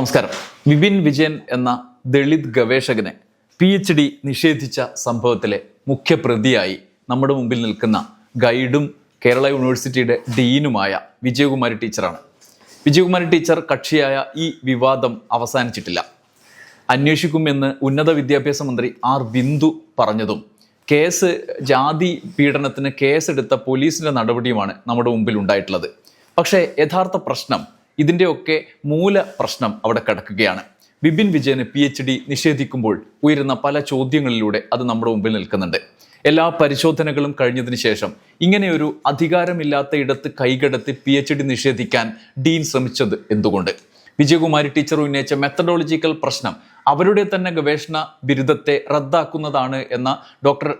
നമസ്കാരം. വിപിൻ വിജയൻ എന്ന ദളിത് ഗവേഷകനെ പി എച്ച് ഡി നിഷേധിച്ച സംഭവത്തിലെ മുഖ്യപ്രതിയായി നമ്മുടെ മുമ്പിൽ നിൽക്കുന്ന ഗൈഡും കേരള യൂണിവേഴ്സിറ്റിയുടെ ഡീനുമായ വിജയകുമാരി ടീച്ചറാണ്. വിജയകുമാരി ടീച്ചർ കക്ഷിയായ ഈ വിവാദം അവസാനിച്ചിട്ടില്ല. അന്വേഷിക്കുമെന്ന് ഉന്നത വിദ്യാഭ്യാസ മന്ത്രി ആർ ബിന്ദു പറഞ്ഞതും കേസ് ജാതി പീഡനത്തിന് കേസെടുത്ത പോലീസിന്റെ നടപടിയുമാണ് നമ്മുടെ മുമ്പിൽ ഉണ്ടായിട്ടുള്ളത്. പക്ഷേ യഥാർത്ഥ പ്രശ്നം ഇതിന്റെയൊക്കെ മൂല പ്രശ്നം അവിടെ കിടക്കുകയാണ്. ബിപിൻ വിജയന് പി എച്ച് ഡി നിഷേധിക്കുമ്പോൾ ഉയരുന്ന പല ചോദ്യങ്ങളിലൂടെ അത് നമ്മുടെ മുമ്പിൽ നിൽക്കുന്നുണ്ട്. എല്ലാ പരിശോധനകളും കഴിഞ്ഞതിന് ശേഷം ഇങ്ങനെയൊരു അധികാരമില്ലാത്ത ഇടത്ത് കൈകടത്തി പി എച്ച് ഡി നിഷേധിക്കാൻ ഡീൻ ശ്രമിച്ചത് എന്തുകൊണ്ട്? വിജയകുമാരി ടീച്ചർ ഉന്നയിച്ച മെത്തഡോളജിക്കൽ പ്രശ്നം അവരുടെ തന്നെ ഗവേഷണ ബിരുദത്തെ റദ്ദാക്കുന്നതാണ് എന്ന ഡോക്ടർ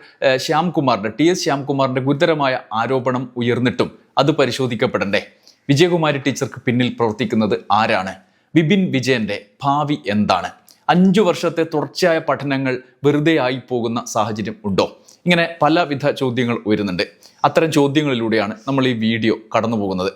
ശ്യാംകുമാറിന്റെ ടി എസ് ശ്യാംകുമാറിന്റെ ഗുരുതരമായ ആരോപണം ഉയർന്നിട്ടും അത് പരിശോധിക്കപ്പെടണ്ടേ? വിജയകുമാരി ടീച്ചർക്ക് പിന്നിൽ പ്രവർത്തിക്കുന്നത് ആരാണ്? വിപിൻ വിജയന്റെ ഭാവി എന്താണ്? അഞ്ചു വർഷത്തെ തുടർച്ചയായ പഠനങ്ങൾ വെറുതെ ആയി പോകുന്ന സാഹചര്യം ഉണ്ടോ? ഇങ്ങനെ പലവിധ ചോദ്യങ്ങൾ ഉയരുന്നുണ്ട്. അത്തരം ചോദ്യങ്ങളിലൂടെയാണ് നമ്മൾ ഈ വീഡിയോ കടന്നു പോകുന്നത്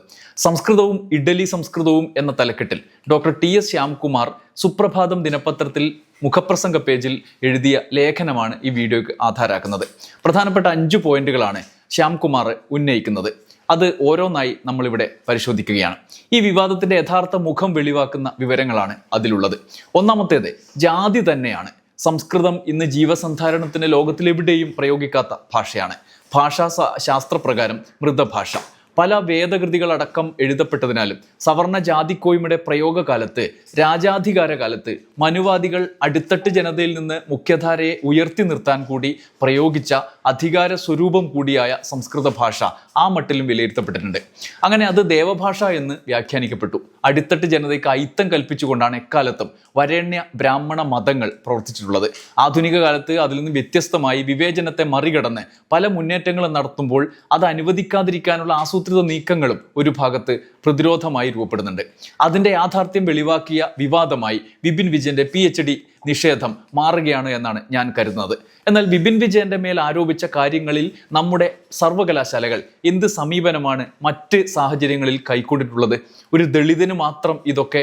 സംസ്കൃതവും ഇഡലി സംസ്കൃതവും എന്ന തലക്കെട്ടിൽ ഡോക്ടർ ടി എസ് ശ്യാംകുമാർ സുപ്രഭാതം ദിനപത്രത്തിൽ മുഖപ്രസംഗ പേജിൽ എഴുതിയ ലേഖനമാണ് ഈ വീഡിയോയ്ക്ക് ആധാരാക്കുന്നത്. പ്രധാനപ്പെട്ട അഞ്ച് പോയിന്റുകളാണ് ശ്യാംകുമാർ ഉന്നയിക്കുന്നത്. അത് ഓരോന്നായി നമ്മളിവിടെ പരിശോധിക്കുകയാണ്. ഈ വിവാദത്തിന്റെ യഥാർത്ഥ മുഖം വെളിവാക്കുന്ന വിവരങ്ങളാണ് അതിലുള്ളത്. ഒന്നാമത്തേത് ജാതി തന്നെയാണ്. സംസ്കൃതം ഇന്ന് ജീവസന്ധാരണത്തിന് ലോകത്തിലെവിടെയും പ്രയോഗിക്കാത്ത ഭാഷയാണ്. ഭാഷാ ശാസ്ത്രപ്രകാരം മൃതഭാഷ. പല വേദകൃതികളടക്കം എഴുതപ്പെട്ടതിനാലും സവർണ ജാതിക്കോയ്മയുടെ പ്രയോഗകാലത്ത് രാജാധികാര കാലത്ത് മനുവാദികൾ അടിത്തട്ട് ജനതയിൽ നിന്ന് മുഖ്യധാരയെ ഉയർത്തി നിർത്താൻ കൂടി പ്രയോഗിച്ച അധികാര സ്വരൂപം കൂടിയായ സംസ്കൃത ഭാഷ ആ മട്ടിലും വിലയിരുത്തപ്പെട്ടിട്ടുണ്ട്. അങ്ങനെ അത് ദേവഭാഷ എന്ന് വ്യാഖ്യാനിക്കപ്പെട്ടു. അടിത്തട്ട് ജനതയ്ക്ക് അയിത്തം കൽപ്പിച്ചുകൊണ്ടാണ് എക്കാലത്തും വരേണ്യ ബ്രാഹ്മണ മതങ്ങൾ പ്രവർത്തിച്ചിട്ടുള്ളത്. ആധുനിക കാലത്ത് അതിൽ നിന്ന് വ്യത്യസ്തമായി വിവേചനത്തെ മറികടന്ന് പല മുന്നേറ്റങ്ങളും നടത്തുമ്പോൾ അത് അനുവദിക്കാതിരിക്കാനുള്ള ആസൂത്രിത നീക്കങ്ങളും ഒരു ഭാഗത്ത് പ്രതിരോധമായി രൂപപ്പെടുന്നുണ്ട്. അതിന്റെ യാഥാർത്ഥ്യം വെളിവാക്കിയ വിവാദമായി ബിപിൻ വിജയന്റെ പി എച്ച് ഡി നിഷേധം മാറുകയാണ് എന്നാണ് ഞാൻ കരുതുന്നത്. എന്നാൽ ബിപിൻ വിജയന്റെ മേൽ ആരോപിച്ച കാര്യങ്ങളിൽ നമ്മുടെ സർവകലാശാലകൾ എന്ത് സമീപനമാണ് മറ്റ് സാഹചര്യങ്ങളിൽ കൈക്കൊണ്ടിട്ടുള്ളത്? ഒരു ദളിതിന് മാത്രം ഇതൊക്കെ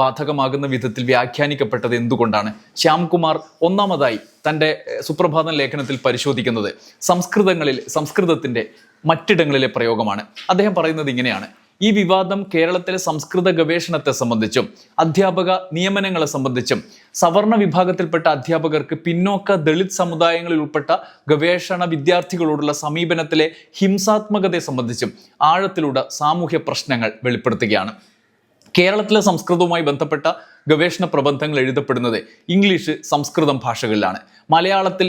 ബാധകമാകുന്ന വിധത്തിൽ വ്യാഖ്യാനിക്കപ്പെട്ടത് എന്തുകൊണ്ടാണ്? ശ്യാംകുമാർ ഒന്നാമതായി തന്റെ സുപ്രഭാതം ലേഖനത്തിൽ പരിശോധിക്കുന്നത് സംസ്കൃതങ്ങളിൽ സംസ്കൃതത്തിന്റെ മറ്റിടങ്ങളിലെ പ്രയോഗമാണ്. അദ്ദേഹം പറയുന്നത് ഇങ്ങനെയാണ്. ഈ വിവാദം കേരളത്തിലെ സംസ്കൃത ഗവേഷണത്തെ സംബന്ധിച്ചും അധ്യാപക നിയമനങ്ങളെ സംബന്ധിച്ചും സവർണ വിഭാഗത്തിൽപ്പെട്ട അധ്യാപകർക്ക് പിന്നോക്ക ദളിത് സമുദായങ്ങളിൽ ഉൾപ്പെട്ട ഗവേഷണ വിദ്യാർത്ഥികളോടുള്ള സമീപനത്തിലെ ഹിംസാത്മകതയെ സംബന്ധിച്ചും ആഴത്തിലൂടെ സാമൂഹ്യ പ്രശ്നങ്ങൾ വെളിപ്പെടുത്തുകയാണ്. കേരളത്തിലെ സംസ്കൃതവുമായി ബന്ധപ്പെട്ട ഗവേഷണ പ്രബന്ധങ്ങൾ എഴുതപ്പെടുന്നത് ഇംഗ്ലീഷ് സംസ്കൃതം ഭാഷകളിലാണ്. മലയാളത്തിൽ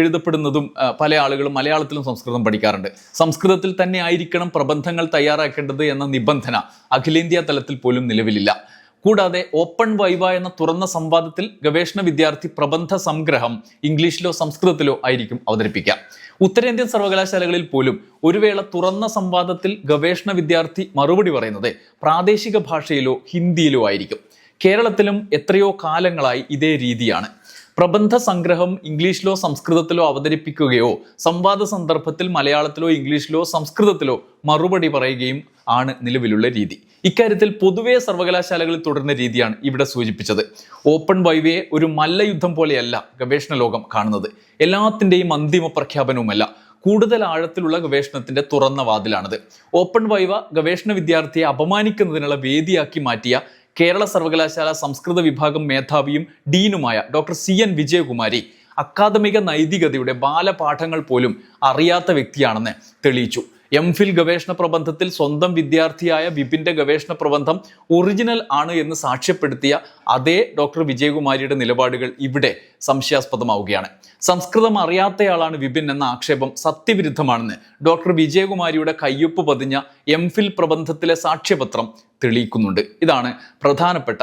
എഴുതപ്പെടുന്നതും പല ആളുകളും മലയാളത്തിലും സംസ്കൃതം പഠിക്കാറുണ്ട്. സംസ്കൃതത്തിൽ തന്നെ ആയിരിക്കണം പ്രബന്ധങ്ങൾ തയ്യാറാക്കേണ്ടത് എന്ന നിബന്ധന അഖിലേന്ത്യാ തലത്തിൽ പോലും നിലവിലില്ല. കൂടാതെ ഓപ്പൺ വൈവ എന്ന തുറന്ന സംവാദത്തിൽ ഗവേഷണ വിദ്യാർത്ഥി പ്രബന്ധ സംഗ്രഹം ഇംഗ്ലീഷിലോ സംസ്കൃതത്തിലോ ആയിരിക്കും അവതരിപ്പിക്കുക ഉത്തരേന്ത്യൻ സർവകലാശാലകളിൽ പോലും ഒരു വേള തുറന്ന സംവാദത്തിൽ ഗവേഷണ വിദ്യാർത്ഥി മറുപടി പറയുന്നത് പ്രാദേശിക ഭാഷയിലോ ഹിന്ദിയിലോ ആയിരിക്കും. കേരളത്തിലും എത്രയോ കാലങ്ങളായി ഇതേ രീതിയാണ്. പ്രബന്ധ സംഗ്രഹം ഇംഗ്ലീഷിലോ സംസ്കൃതത്തിലോ അവതരിപ്പിക്കുകയോ സംവാദ സന്ദർഭത്തിൽ മലയാളത്തിലോ ഇംഗ്ലീഷിലോ സംസ്കൃതത്തിലോ മറുപടി പറയുകയും ആണ് നിലവിലുള്ള രീതി. ഇക്കാര്യത്തിൽ പൊതുവെ സർവകലാശാലകളിൽ തുടരുന്ന രീതിയാണ് ഇവിടെ സൂചിപ്പിച്ചത്. ഓപ്പൺ വൈവയെ ഒരു മല്ലയുദ്ധം പോലെയല്ല ഗവേഷണ ലോകം കാണുന്നത്. എല്ലാത്തിന്റെയും അന്തിമ പ്രഖ്യാപനവുമല്ല കൂടുതൽ ആഴത്തിലുള്ള ഗവേഷണത്തിന്റെ തുറന്ന വാതിലാണിത്. ഓപ്പൺ വൈവ ഗവേഷണ വിദ്യാർത്ഥിയെ അപമാനിക്കുന്നതിനുള്ള വേദിയാക്കി മാറ്റിയ കേരള സർവകലാശാല സംസ്കൃത വിഭാഗം മേധാവിയും ഡീനുമായ ഡോക്ടർ സി. എൻ. വിജയകുമാരി അക്കാദമിക നൈതികതയുടെ ബാലപാഠങ്ങൾ പോലും അറിയാത്ത വ്യക്തിയാണെന്ന് തെളിയിച്ചു. എം ഫിൽ ഗവേഷണ പ്രബന്ധത്തിൽ സ്വന്തം വിദ്യാർത്ഥിയായ വിപിന്റെ ഗവേഷണ പ്രബന്ധം ഒറിജിനൽ ആണ് എന്ന് സാക്ഷ്യപ്പെടുത്തിയ അതേ ഡോക്ടർ വിജയകുമാരിയുടെ നിലപാടുകൾ ഇവിടെ സംശയാസ്പദമാവുകയാണ്. സംസ്കൃതം അറിയാത്തയാളാണ് വിപിൻ എന്ന ആക്ഷേപം സത്യവിരുദ്ധമാണെന്ന് ഡോക്ടർ വിജയകുമാരിയുടെ കയ്യൊപ്പ് പതിഞ്ഞ എം ഫിൽ പ്രബന്ധത്തിലെ സാക്ഷ്യപത്രം തെളിയിക്കുന്നുണ്ട്. ഇതാണ് പ്രധാനപ്പെട്ട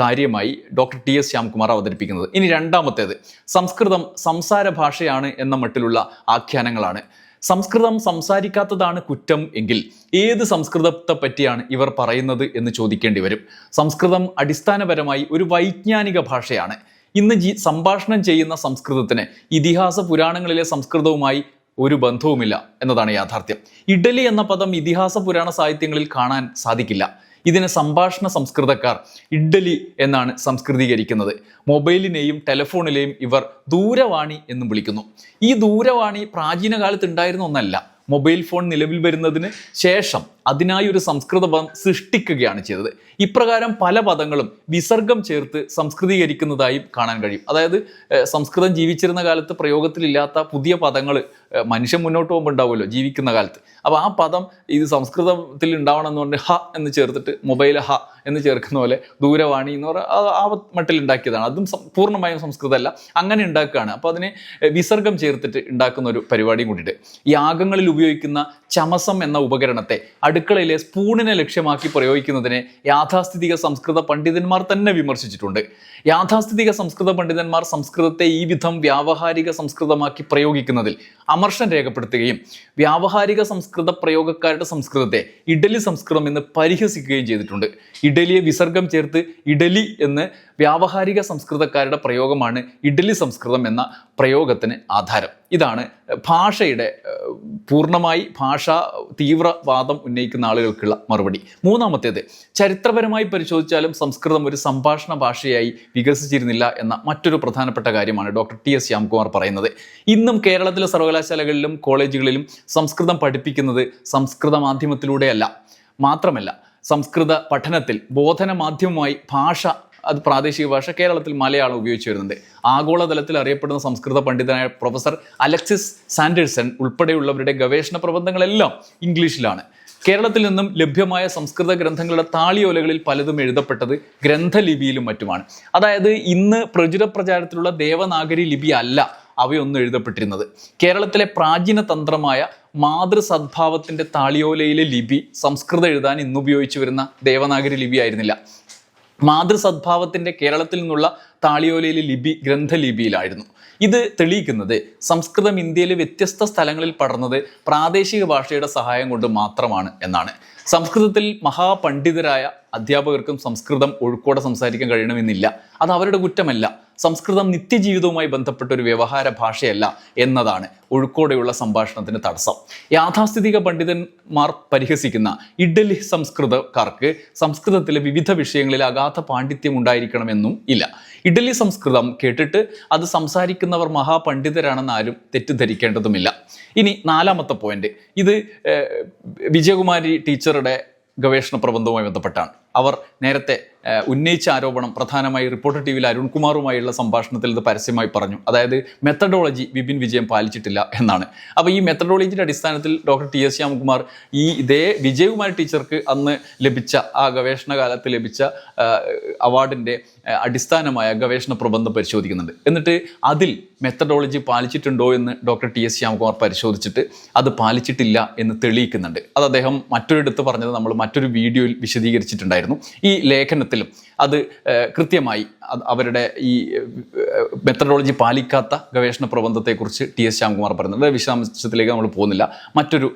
കാര്യമായി ഡോക്ടർ ടി എസ് ശ്യാംകുമാർ അവതരിപ്പിക്കുന്നത്. ഇനി രണ്ടാമത്തേത് സംസ്കൃതം സംസാര ഭാഷയാണ് എന്ന മട്ടിലുള്ള ആഖ്യാനങ്ങളാണ്. സംസ്കൃതം സംസാരിക്കാത്തതാണ് കുറ്റം എങ്കിൽ ഏത് സംസ്കൃതത്തെ പറ്റിയാണ് ഇവർ പറയുന്നത് എന്ന് ചോദിക്കേണ്ടി വരും. സംസ്കൃതം അടിസ്ഥാനപരമായി ഒരു വൈജ്ഞാനിക ഭാഷയാണ്. ഇന്ന് ജി സംഭാഷണം ചെയ്യുന്ന സംസ്കൃതത്തിന് ഇതിഹാസ പുരാണങ്ങളിലെ സംസ്കൃതവുമായി ഒരു ബന്ധവുമില്ല എന്നതാണ് യാഥാർത്ഥ്യം. ഇഡലി എന്ന പദം ഇതിഹാസ പുരാണ സാഹിത്യങ്ങളിൽ കാണാൻ സാധിക്കില്ല. ഇതിനെ സംഭാഷണ സംസ്കൃതക്കാർ ഇഡ്ഡലി എന്നാണ് സംസ്കൃതീകരിക്കുന്നത്. മൊബൈലിനെയും ടെലഫോണിലെയും ഇവർ ദൂരവാണി എന്നും വിളിക്കുന്നു. ഈ ദൂരവാണി പ്രാചീന കാലത്ത് ഉണ്ടായിരുന്ന ഒന്നല്ല. മൊബൈൽ ഫോൺ നിലവിൽ വരുന്നതിന് ശേഷം അതിനായി ഒരു സംസ്കൃത പദം സൃഷ്ടിക്കുകയാണ് ചെയ്തത്. ഇപ്രകാരം പല പദങ്ങളും വിസർഗം ചേർത്ത് സംസ്കൃതീകരിക്കുന്നതായും കാണാൻ കഴിയും. അതായത് സംസ്കൃതം ജീവിച്ചിരുന്ന കാലത്ത് പ്രയോഗത്തിലില്ലാത്ത പുതിയ പദങ്ങൾ മനുഷ്യൻ മുന്നോട്ട് പോകുമ്പോൾ ഉണ്ടാവുമല്ലോ ജീവിക്കുന്ന കാലത്ത്. അപ്പോൾ ആ പദം ഇത് സംസ്കൃതത്തിൽ ഉണ്ടാവണം എന്ന് പറഞ്ഞ് ഹ എന്ന് ചേർത്തിട്ട് മൊബൈൽ ഹ എന്ന് ചേർക്കുന്ന പോലെ ദൂരവാണി എന്ന് പറയുക ആ- മട്ടിൽ ഉണ്ടാക്കിയതാണ്. അതും പൂർണമായും സംസ്കൃതമല്ല. അങ്ങനെ ഉണ്ടാക്കുകയാണ്. അപ്പോൾ അതിനെ വിസർഗം ചേർത്തിട്ട് ഉണ്ടാക്കുന്ന ഒരു പരിപാടിയും കൂടിയിട്ട് യാഗങ്ങളിൽ ഉപയോഗിക്കുന്ന ചമസം എന്ന ഉപകരണത്തെ അടുക്കളയിലെ സ്പൂണിനെ ലക്ഷ്യമാക്കി പ്രയോഗിക്കുന്നതിനെ യാഥാസ്ഥിതിക സംസ്കൃത പണ്ഡിതന്മാർ തന്നെ വിമർശിച്ചിട്ടുണ്ട്. യാഥാസ്ഥിതിക സംസ്കൃത പണ്ഡിതന്മാർ സംസ്കൃതത്തെ ഈ വിധം വ്യാവഹാരിക സംസ്കൃതമാക്കി പ്രയോഗിക്കുന്നതിൽ അമർഷം രേഖപ്പെടുത്തുകയും വ്യാവഹാരിക സംസ്കൃത പ്രയോഗക്കാരുടെ സംസ്കൃതത്തെ ഇഡലി സംസ്കൃതം എന്ന് പരിഹസിക്കുകയും ചെയ്തിട്ടുണ്ട്. ഇഡലിയെ വിസർഗം ചേർത്ത് ഇഡലി എന്ന് വ്യാവഹാരിക സംസ്കൃതക്കാരുടെ പ്രയോഗമാണ് ഇഡലി സംസ്കൃതം എന്ന പ്രയോഗത്തിന് ആധാരം. ഇതാണ് ഭാഷയുടെ പൂർണമായി ഭാഷ തീവ്രവാദം ഉന്നയിക്കുന്ന ആളുകൾക്കുള്ള മറുപടി. മൂന്നാമത്തേത് ചരിത്രപരമായി പരിശോധിച്ചാലും സംസ്കൃതം ഒരു സംഭാഷണ ഭാഷയായി വികസിച്ചിരുന്നില്ല എന്ന മറ്റൊരു പ്രധാനപ്പെട്ട കാര്യമാണ് ഡോക്ടർ ടി. എസ്. ശ്യാംകുമാർ പറയുന്നത്. ഇന്നും കേരളത്തിലെ സർവകലാശാലകളിലും കോളേജുകളിലും സംസ്കൃതം പഠിപ്പിക്കുന്നത് സംസ്കൃത മാധ്യമത്തിലൂടെയല്ല. മാത്രമല്ല സംസ്കൃത പഠനത്തിൽ ബോധന മാധ്യമമായി ഭാഷ അത് പ്രാദേശിക ഭാഷ കേരളത്തിൽ മലയാളം ഉപയോഗിച്ചു വരുന്നുണ്ട്. ആഗോളതലത്തിൽ അറിയപ്പെടുന്ന സംസ്കൃത പണ്ഡിതനായ പ്രൊഫസർ അലക്സിസ് സാൻഡേഴ്സൺ ഉൾപ്പെടെയുള്ളവരുടെ ഗവേഷണ പ്രബന്ധങ്ങളെല്ലാം ഇംഗ്ലീഷിലാണ്. കേരളത്തിൽ നിന്നും ലഭ്യമായ സംസ്കൃത ഗ്രന്ഥങ്ങളുടെ താളിയോലകളിൽ പലതും എഴുതപ്പെട്ടത് ഗ്രന്ഥലിപിയിലും മറ്റുമാണ്. അതായത് ഇന്ന് പ്രചുര പ്രചാരത്തിലുള്ള ദേവനാഗരി ലിപി അല്ല അവയൊന്നും എഴുതപ്പെട്ടിരുന്നത്. കേരളത്തിലെ പ്രാചീന തന്ത്രമായ മാതൃസദ്ഭാവത്തിന്റെ താളിയോലയിലെ ലിപി സംസ്കൃതം എഴുതാൻ ഇന്ന് ഉപയോഗിച്ചു വരുന്ന ദേവനാഗരി ലിപി ആയിരുന്നില്ല മാതൃസദ്ഭാവത്തിന്റെ കേരളത്തിൽ നിന്നുള്ള താളിയോലയിലെ ലിപി ഗ്രന്ഥലിപിയിലായിരുന്നു. ഇത് തെളിയിക്കുന്നത് സംസ്കൃതം ഇന്ത്യയിലെ വ്യത്യസ്ത സ്ഥലങ്ങളിൽ പടർന്നത് പ്രാദേശിക ഭാഷയുടെ സഹായം കൊണ്ട് മാത്രമാണ് എന്നാണ്. സംസ്കൃതത്തിൽ മഹാപണ്ഡിതരായ അധ്യാപകർക്കും സംസ്കൃതം ഒഴുക്കോടെ സംസാരിക്കാൻ കഴിയണമെന്നില്ല. അത് അവരുടെ കുറ്റമല്ല. സംസ്കൃതം നിത്യജീവിതവുമായി ബന്ധപ്പെട്ട ഒരു വ്യവഹാര ഭാഷയല്ല എന്നതാണ് ഒഴുക്കോടെയുള്ള സംഭാഷണത്തിന് തടസ്സം. യാഥാസ്ഥിതിക പണ്ഡിതന്മാർ പരിഹസിക്കുന്ന ഇഡലി സംസ്കൃതക്കാർക്ക് സംസ്കൃതത്തിലെ വിവിധ വിഷയങ്ങളിൽ അഗാധ പാണ്ഡിത്യം ഉണ്ടായിരിക്കണമെന്നും ഇല്ല. ഇഡലി സംസ്കൃതം കേട്ടിട്ട് അത് സംസാരിക്കുന്നവർ മഹാപണ്ഡിതരാണെന്ന് ആരും തെറ്റിദ്ധരിക്കേണ്ടതുമില്ല. ഇനി നാലാമത്തെ പോയിന്റ്. ഇത് വിജയകുമാരി ടീച്ചറുടെ ഗവേഷണ പ്രബന്ധവുമായി ബന്ധപ്പെട്ടാണ്. അവർ നേരത്തെ ഉന്നയിച്ച ആരോപണം പ്രധാനമായി റിപ്പോർട്ടർ ടി വിയിൽ അരുൺകുമാറുമായുള്ള സംഭാഷണത്തിൽ ഇത് പരസ്യമായി പറഞ്ഞു. അതായത് മെത്തഡോളജി വിപിൻ വിജയം പാലിച്ചിട്ടില്ല എന്നാണ്. അപ്പോൾ ഈ മെത്തഡോളജിയുടെ അടിസ്ഥാനത്തിൽ ഡോക്ടർ ടി എസ് ശ്യാംകുമാർ ഈ ഇതേ വിജയകുമാർ ടീച്ചർക്ക് അന്ന് ലഭിച്ച ആ ഗവേഷണ കാലത്ത് ലഭിച്ച അവാർഡിന്റെ അടിസ്ഥാനമായ ഗവേഷണ പ്രബന്ധം പരിശോധിക്കുന്നുണ്ട്. എന്നിട്ട് അതിൽ മെത്തഡോളജി പാലിച്ചിട്ടുണ്ടോ എന്ന് ഡോക്ടർ ടി എസ് ശ്യാംകുമാർ പരിശോധിച്ചിട്ട് അത് പാലിച്ചിട്ടില്ല എന്ന് തെളിയിക്കുന്നുണ്ട്. അത് അദ്ദേഹം മറ്റൊരിടത്ത് പറഞ്ഞത് നമ്മൾ മറ്റൊരു വീഡിയോയിൽ വിശദീകരിച്ചിട്ടുണ്ടായിരുന്നു. ഈ ലേഖനത്തിലും അത് കൃത്യമായി അവരുടെ ഈ മെത്തഡോളജി പാലിക്കാത്ത ഗവേഷണ പ്രബന്ധത്തെക്കുറിച്ച് ടി എസ് ശ്യാംകുമാർ പറയുന്നുണ്ട് വിശദാംശത്തിലേക്ക് നമ്മൾ പോകുന്നില്ല. മറ്റൊരു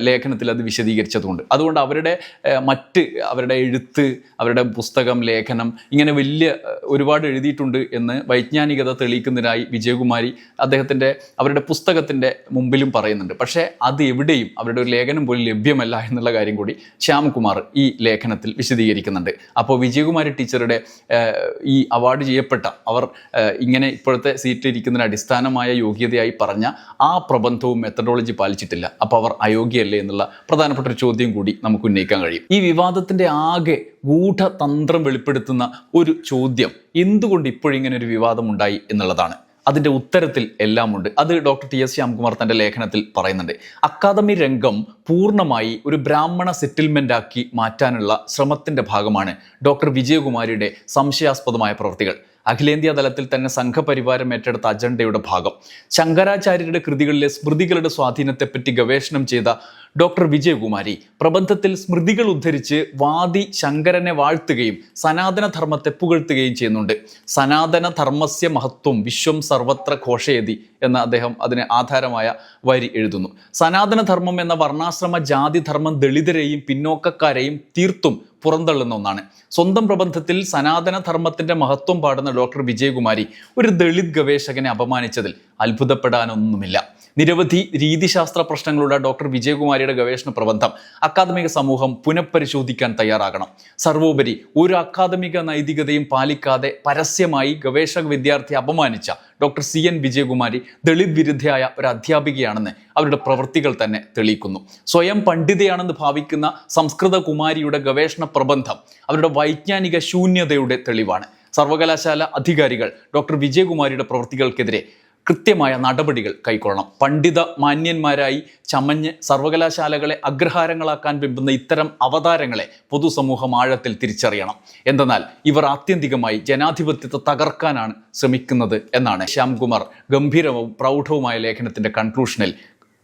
ലേഖനത്തിൽ അത് വിശദീകരിച്ചതുകൊണ്ട് അതുകൊണ്ട് അവരുടെ മറ്റ് അവരുടെ എഴുത്ത് അവരുടെ പുസ്തകം ലേഖനം ഇങ്ങനെ വലിയ ഒരുപാട് എഴുതിയിട്ടുണ്ട് എന്ന് വൈജ്ഞാനികത തെളിയിക്കുന്നതിനായി വിജയകുമാരി അദ്ദേഹത്തിന്റെ അവരുടെ പുസ്തകത്തിന്റെ മുമ്പിലും പറയുന്നുണ്ട്. പക്ഷേ അത് എവിടെയും അവരുടെ ഒരു ലേഖനം പോലും ലഭ്യമല്ല എന്നുള്ള കാര്യം കൂടി ശ്യാംകുമാർ ഈ ലേഖനത്തിൽ വിശദീകരിക്കുന്നുണ്ട്. അപ്പോൾ വിജയകുമാരി ടീച്ചറുടെ ഈ അവാർഡ് ചെയ്യപ്പെട്ട അവർ ഇങ്ങനെ ഇപ്പോഴത്തെ സീറ്റിലിരിക്കുന്നതിന് അടിസ്ഥാനമായ യോഗ്യതയായി പറഞ്ഞ ആ പ്രബന്ധവും മെത്തഡോളജി പാലിച്ചിട്ടില്ല. അപ്പോൾ അവർ അയോഗ്യല്ലേ എന്നുള്ള പ്രധാനപ്പെട്ട ഒരു ചോദ്യം കൂടി നമുക്ക് ഉന്നയിക്കാൻ കഴിയും. ഈ വിവാദത്തിന്റെ ആകെ ഗൂഢതന്ത്രം വെളിപ്പെടുത്തുന്ന ഒരു ചോദ്യം എന്തുകൊണ്ട് ഇപ്പോഴിങ്ങനെ ഒരു വിവാദം ഉണ്ടായി എന്നുള്ളതാണ്. അതിന്റെ ഉത്തരത്തിൽ എല്ലാമുണ്ട്. അത് ഡോക്ടർ ടി എസ് ശ്യാംകുമാർ തന്റെ ലേഖനത്തിൽ പറയുന്നുണ്ട്. അക്കാദമി രംഗം പൂർണമായി ഒരു ബ്രാഹ്മണ സെറ്റിൽമെന്റ് ആക്കി മാറ്റാനുള്ള ശ്രമത്തിന്റെ ഭാഗമാണ് ഡോക്ടർ വിജയകുമാരിയുടെ സംശയാസ്പദമായ പ്രവൃത്തികൾ. അഖിലേന്ത്യാ തലത്തിൽ തന്നെ സംഘപരിവാരം ഏറ്റെടുത്ത അജണ്ടയുടെ ഭാഗം. ശങ്കരാചാര്യരുടെ കൃതികളിലെ സ്മൃതികളുടെ സ്വാധീനത്തെപ്പറ്റി ഗവേഷണം ചെയ്ത ഡോക്ടർ വിജയകുമാരി. പ്രബന്ധത്തിൽ സ്മൃതികൾ ഉദ്ധരിച്ച് വാദി ശങ്കരനെ വാഴ്ത്തുകയും സനാതന ധർമ്മത്തെ പുകഴ്ത്തുകയും ചെയ്യുന്നുണ്ട്. സനാതന ധർമ്മസ്യ മഹത്വം വിശ്വം സർവത്ര ഘോഷയതി എന്ന് അദ്ദേഹം അതിന് ആധാരമായ വരി എഴുതുന്നു. സനാതന ധർമ്മം എന്ന വർണാശ്രമ ജാതി ധർമ്മം ദളിതരെയും പിന്നോക്കക്കാരെയും തീർത്തും പുറന്തള്ളുന്ന ഒന്നാണ്. സ്വന്തം പ്രബന്ധത്തിൽ സനാതന ധർമ്മത്തിന്റെ മഹത്വം പാടുന്ന ഡോക്ടർ വിജയകുമാരി ഒരു ദളിത് ഗവേഷകനെ അപമാനിച്ചതിൽ അത്ഭുതപ്പെടാനൊന്നുമില്ല. നിരവധി രീതിശാസ്ത്ര പ്രശ്നങ്ങളുടെ ഡോക്ടർ വിജയകുമാരിയുടെ വിജയകുമാരിയുടെ ഗവേഷണ പ്രബന്ധം അക്കാദമിക സമൂഹം പുനഃപരിശോധിക്കാൻ തയ്യാറാകണം. സർവോപരി ഒരു അക്കാദമിക നൈതികതയും പാലിക്കാതെ പരസ്യമായി ഗവേഷക വിദ്യാർത്ഥി അപമാനിച്ച doctor C N Vijayakumari Dalit വിരുദ്ധയായ ഒരു അധ്യാപികയാണെന്ന് അവരുടെ പ്രവൃത്തികൾ തന്നെ തെളിയിക്കുന്നു. സ്വയം പണ്ഡിതയാണെന്ന് ഭാവിക്കുന്ന സംസ്കൃത കുമാരിയുടെ ഗവേഷണ പ്രബന്ധം അവരുടെ വൈജ്ഞാനിക ശൂന്യതയുടെ തെളിവാണ്. സർവകലാശാല അധികാരികൾ ഡോക്ടർ വിജയകുമാരിയുടെ പ്രവൃത്തികൾക്കെതിരെ കൃത്യമായ നടപടികൾ കൈക്കൊള്ളണം. പണ്ഡിത മാന്യന്മാരായി ചമഞ്ഞ് സർവകലാശാലകളെ അഗ്രഹാരങ്ങളാക്കാൻ വെമ്പുന്ന ഇത്തരം അവതാരങ്ങളെ പൊതുസമൂഹം ആഴത്തിൽ തിരിച്ചറിയണം. എന്തെന്നാൽ ഇവർ ആത്യന്തികമായി ജനാധിപത്യത്തെ തകർക്കാനാണ് ശ്രമിക്കുന്നത് എന്നാണ് ശ്യാംകുമാർ ഗംഭീരവും പ്രൗഢവുമായ ലേഖനത്തിന്റെ കൺക്ലൂഷനിൽ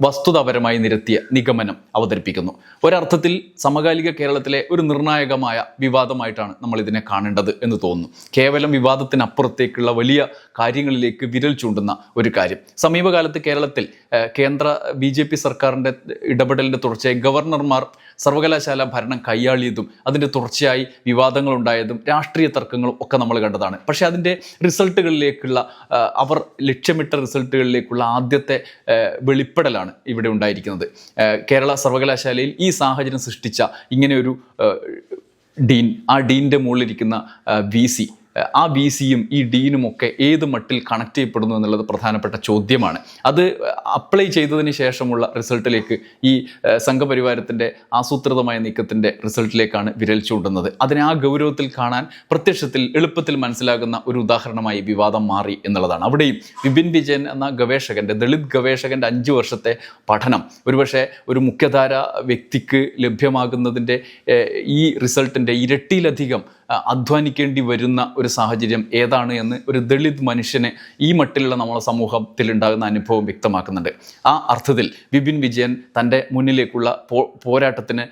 വസ്തുതാപരമായി നിരത്തിയ നിഗമനം അവതരിപ്പിക്കുന്നു. ഒരർത്ഥത്തിൽ സമകാലിക കേരളത്തിലെ ഒരു നിർണായകമായ വിവാദമായിട്ടാണ് നമ്മൾ ഇതിനെ കാണേണ്ടത് എന്ന് തോന്നുന്നു. കേവലം വിവാദത്തിനപ്പുറത്തേക്കുള്ള വലിയ കാര്യങ്ങളിലേക്ക് വിരൽ ചൂണ്ടുന്ന ഒരു കാര്യം. സമീപകാലത്ത് കേരളത്തിൽ കേന്ദ്ര ബി സർക്കാരിന്റെ ഇടപെടലിന്റെ തുടർച്ചയായി ഗവർണർമാർ സർവകലാശാല ഭരണം കൈയാളിയതും അതിന്റെ തുടർച്ചയായി വിവാദങ്ങളുണ്ടായതും രാഷ്ട്രീയ തർക്കങ്ങളും ഒക്കെ നമ്മൾ കണ്ടതാണ്. പക്ഷേ അതിന്റെ റിസൾട്ടുകളിലേക്കുള്ള അവർ ലക്ഷ്യമിട്ട റിസൾട്ടുകളിലേക്കുള്ള ആദ്യത്തെ വെളിപ്പെടലാണ് ഇവിടെ ഉണ്ടായിരിക്കുന്നത്. കേരള സർവകലാശാലയിൽ ഈ സാഹചര്യം സൃഷ്ടിച്ച ഇങ്ങനെയൊരു ഡീൻ ആ ഡീന്റെ മുകളിലിരിക്കുന്ന വി സി ആ വി സിയും ഈ ഡീനും ഒക്കെ ഏത് മട്ടിൽ കണക്ട് ചെയ്യപ്പെടുന്നു എന്നുള്ളത് പ്രധാനപ്പെട്ട ചോദ്യമാണ്. അത് അപ്ലൈ ചെയ്തതിന് ശേഷമുള്ള റിസൾട്ടിലേക്ക് ഈ സംഘപരിവാരത്തിന്റെ ആസൂത്രിതമായ നീക്കത്തിന്റെ റിസൾട്ടിലേക്കാണ് വിരൽ ചൂണ്ടുന്നത്. അതിനെ ആ ഗൗരവത്തിൽ കാണാൻ പ്രത്യക്ഷത്തിൽ എളുപ്പത്തിൽ മനസ്സിലാകുന്ന ഒരു ഉദാഹരണമായി വിവാദം മാറി എന്നുള്ളതാണ്. അവിടെയും വിപിൻ വിജയൻ എന്ന ഗവേഷകന്റെ ദളിത് ഗവേഷകന്റെ അഞ്ച് വർഷത്തെ പഠനം ഒരുപക്ഷെ ഒരു മുഖ്യധാര വ്യക്തിക്ക് ലഭ്യമാകുന്നതിന്റെ ഈ റിസൾട്ടിന്റെ ഇരട്ടിയിലധികം അധ്വാനിക്കേണ്ടി വരുന്ന ഒരു സാഹചര്യം ഏതാണ് എന്ന് ഒരു ദളിത് മനുഷ്യനെ ഈ മട്ടിലുള്ള നമ്മുടെ സമൂഹത്തിൽ ഉണ്ടാകുന്ന അനുഭവം വ്യക്തമാക്കുന്നുണ്ട്. ആ അർത്ഥത്തിൽ വിപിൻ വിജയൻ തന്റെ മുന്നിലേക്കുള്ള പോരാട്ടത്തിന്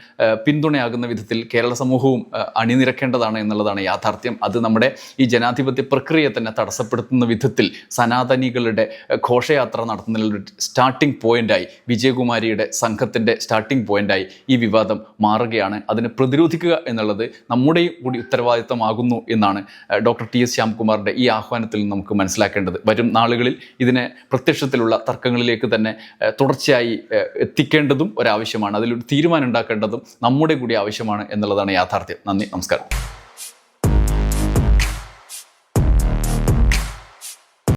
പിന്തുണയാകുന്ന വിധത്തിൽ കേരള സമൂഹവും അണിനിരക്കേണ്ടതാണ് എന്നുള്ളതാണ് യാഥാർത്ഥ്യം. അത് നമ്മുടെ ഈ ജനാധിപത്യ പ്രക്രിയയെ തന്നെ തടസ്സപ്പെടുത്തുന്ന വിധത്തിൽ സനാതനികളുടെ ഘോഷയാത്ര നടത്തുന്നതിലൊരു സ്റ്റാർട്ടിംഗ് പോയിന്റായി വിജയകുമാരിയുടെ സംഘത്തിന്റെ സ്റ്റാർട്ടിംഗ് പോയിന്റായി ഈ വിവാദം മാറുകയാണ്. അതിനെ പ്രതിരോധിക്കുക എന്നുള്ളത് നമ്മുടെയും കൂടി ഉത്തരവാദിത്തമാകുന്നു എന്നാണ് ഡോക്ടർ ടി എസ് ശ്യാംകുമാറിന്റെ ഈ ആഹ്വാനത്തിൽ നമുക്ക് മനസ്സിലാക്കേണ്ടത്. വരും നാളുകളിൽ ഇതിനെ പ്രത്യക്ഷത്തിലുള്ള തർക്കങ്ങളിലേക്ക് തന്നെ തുടർച്ചയായി എത്തിക്കേണ്ടതും ഒരാവശ്യമാണ്. അതിലൊരു തീരുമാനം ഉണ്ടാക്കേണ്ടതും നമ്മുടെ കൂടി ആവശ്യമാണ് എന്നുള്ളതാണ് യാഥാർത്ഥ്യം. നന്ദി നമസ്കാരം.